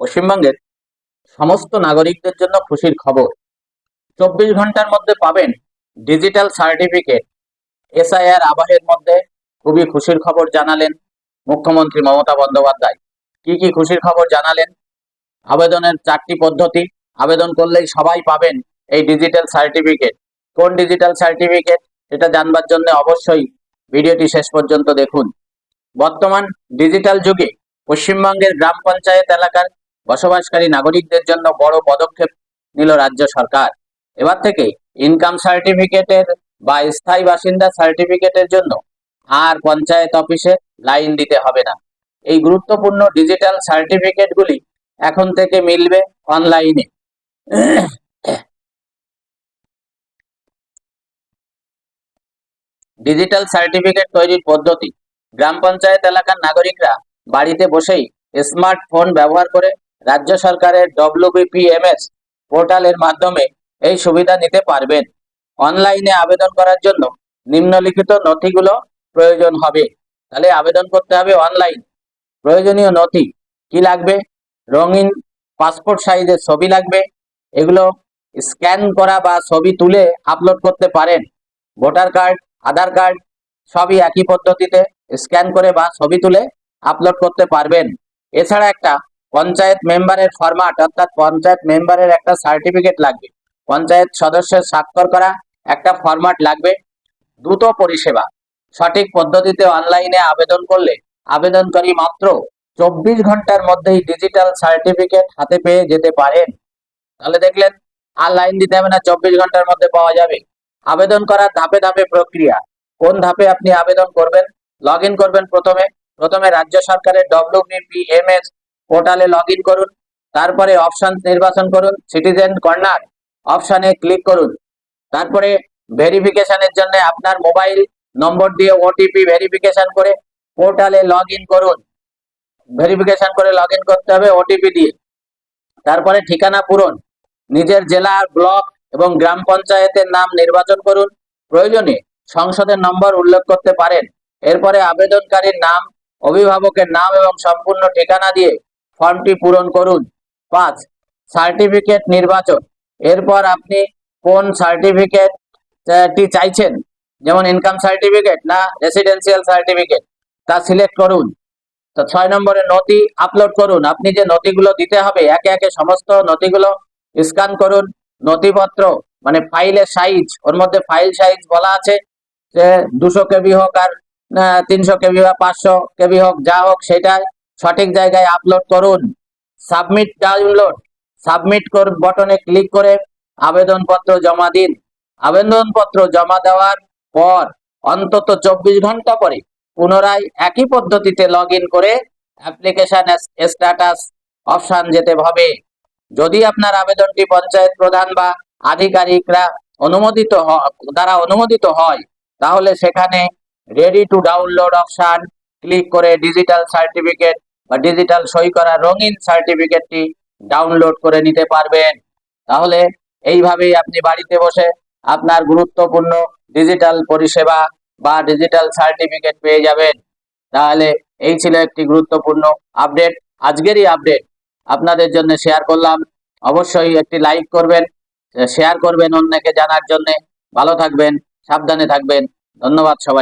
পশ্চিমবঙ্গের সমস্ত নাগরিকদের জন্য খুশির খবর। চব্বিশ ঘণ্টার মধ্যে পাবেন ডিজিটাল সার্টিফিকেট। এসআইআর আবাহের মধ্যে খুবই খুশির খবর জানালেন মুখ্যমন্ত্রী মমতা বন্দ্যোপাধ্যায়। কি কি খুশির খবর জানালেন? আবেদনের চারটি পদ্ধতি। আবেদন করলেই সবাই পাবেন এই ডিজিটাল সার্টিফিকেট। কোন ডিজিটাল সার্টিফিকেট এটা জানবার জন্য অবশ্যই ভিডিওটি শেষ পর্যন্ত দেখুন। বর্তমান ডিজিটাল যুগে পশ্চিমবঙ্গের গ্রাম পঞ্চায়েত এলাকার বসবাসকারী নাগরিকদের জন্য বড় পদক্ষেপ নিল রাজ্য সরকার। এবার থেকে ইনকাম সার্টিফিকেটের বা স্থায়ী বাসিন্দা সার্টিফিকেটের জন্য আর পঞ্চায়েত অফিসে লাইন দিতে হবে না। এই গুরুত্বপূর্ণ ডিজিটাল সার্টিফিকেটগুলি এখন থেকে মিলবে অনলাইনে ডিজিটাল সার্টিফিকেট তৈরির পদ্ধতি। গ্রাম পঞ্চায়েত এলাকার নাগরিকরা বাড়িতে বসেই স্মার্টফোন ব্যবহার করে রাজ্য সরকারের ডব্লিউবিপিএমএস পোর্টালের মাধ্যমে এই সুবিধা নিতে পারবেন। অনলাইনে আবেদন করার জন্য নিম্নলিখিত নথিগুলো প্রয়োজন হবে। তাহলে আবেদন করতে হবে অনলাইন। প্রয়োজনীয় নথি কি লাগবে? রঙিন পাসপোর্ট সাইজের ছবি লাগবে। এগুলো স্ক্যান করা বা ছবি তুলে আপলোড করতে পারেন। ভোটার কার্ড, আধার কার্ড সবই একই পদ্ধতিতে স্ক্যান করে বা ছবি তুলে আপলোড করতে পারবেন। এছাড়া একটা পঞ্চায়েত মেম্বারের ফরম্যাট অর্থাৎ পঞ্চায়েত মেম্বারের একটা সার্টিফিকেট লাগবে। পঞ্চায়েত সদস্যের স্বাক্ষর করা একটা ফরম্যাট লাগবে। দ্রুত পরিষেবা। সঠিক পদ্ধতিতে অনলাইনে আবেদন করলে আবেদনকারী মাত্র চব্বিশ ঘণ্টার মধ্যেই ডিজিটাল সার্টিফিকেট হাতে পেয়ে যেতে পারেন। তাহলে দেখলেন, আর লাইন দিতে হবে না, চব্বিশ ঘণ্টার মধ্যে পাওয়া যাবে। আবেদন করার ধাপে ধাপে প্রক্রিয়া। কোন ধাপে আপনি আবেদন করবেন? লগ করবেন প্রথমে। প্রথমে রাজ্য সরকারের ডব্লিউবিপিএমএস পোর্টালে লগ করুন, তারপরে অপশন নির্বাচন করুন সিটিজেন কর্নার অপশনে ক্লিক করুন। তারপরে ভেরিফিকেশনের জন্য আপনার মোবাইল নম্বর দিয়ে ওটিপি ভেরিফিকেশন করে পোর্টালে লগ করুন। ভেরিফিকেশন করে লগ করতে হবে ওটিপি দিয়ে। তারপরে ঠিকানা পূরণ, নিজের জেলা ব্লক এবং গ্রাম পঞ্চায়েতের নাম নির্বাচন করুন। প্রয়োজনে সংসদের নম্বর উল্লেখ করতে পারেন। এরপরে আবেদনকারীর নাম, অভিভাবকের নাম এবং সম্পূর্ণ ঠিকানা দিয়ে ফর্মটি পূরণ করুন। পাঁচ, সার্টিফিকেট নির্বাচন। এরপর আপনি কোন সার্টিফিকেটটি চাইছেন? যেমন ইনকাম সার্টিফিকেট না রেসিডেন্সিয়াল সার্টিফিকেট তা সিলেক্ট করুন। তো ছয় নম্বরে নথি আপলোড করুন। আপনি যে নথিগুলো দিতে হবে, একে একে সমস্ত নথিগুলো স্ক্যান করুন। নথিপত্র মানে ফাইলের সাইজ ওর মধ্যে ফাইল সাইজ বলা আছে, যে দুশো কেবি হোক আর তিনশো কেবি বা পাঁচশো কেবি হোক, যা হোক সেটা সঠিক জায়গায় আপলোড করুন। সাবমিট ডাউনলোড সাবমিট কর বটনে ক্লিক করে আবেদনপত্র জমা দিন। আবেদনপত্র জমা দেওয়ার পর অন্তত চব্বিশ ঘণ্টা পরে পুনরায় একই পদ্ধতিতে লগ করে অ্যাপ্লিকেশন স্ট্যাটাস অপশন যেতে হবে। যদি আপনার আবেদনটি পঞ্চায়েত প্রধান বা আধিকারিকরা অনুমোদিত দ্বারা অনুমোদিত হয়, তাহলে সেখানে ready to download option click করে ডিজিটাল সার্টিফিকেট বা ডিজিটাল সই করা রঙিন সার্টিফিকেটটি ডাউনলোড করে নিতে পারবেন। তাহলে এইভাবেই আপনি বাড়িতে বসে আপনার গুরুত্বপূর্ণ ডিজিটাল পরিষেবা বা ডিজিটাল সার্টিফিকেট পেয়ে যাবেন। তাহলে এই ছিল একটি গুরুত্বপূর্ণ আপডেট আজকেরই আপডেট আপনাদের জন্য শেয়ার করলাম। অবশ্যই একটি লাইক করবেন শেয়ার করবেন অন্যকে জানার জন্য। ভালো থাকবেন, সাবধানে থাকবেন। ধন্যবাদ সবাই